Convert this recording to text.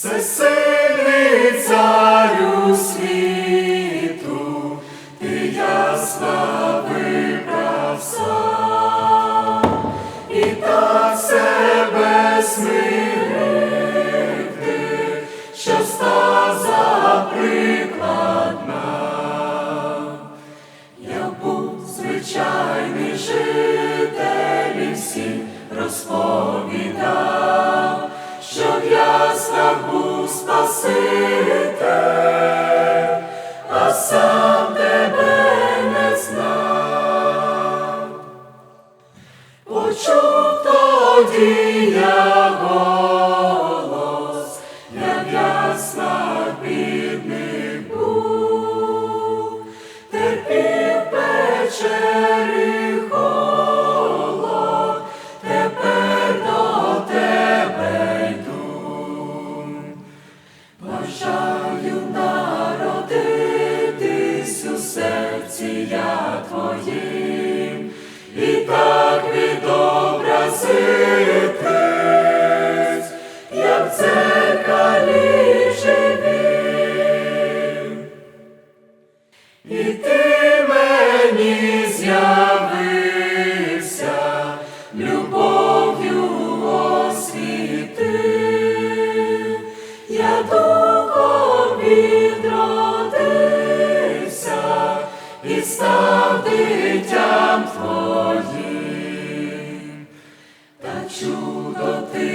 Всесильний царю світу, ти ясна вибрав і так себе смирити, що став за приклад. Я був звичайний житель і всім розповідав, тоді я голос, я в яслах бідних був, терпів печери до тебе йду. Бажаю народитись серці я твоїм, і ти мені з'явився, любов'ю освіти, я духом відродився і став дитям твоїм, та чудо ти.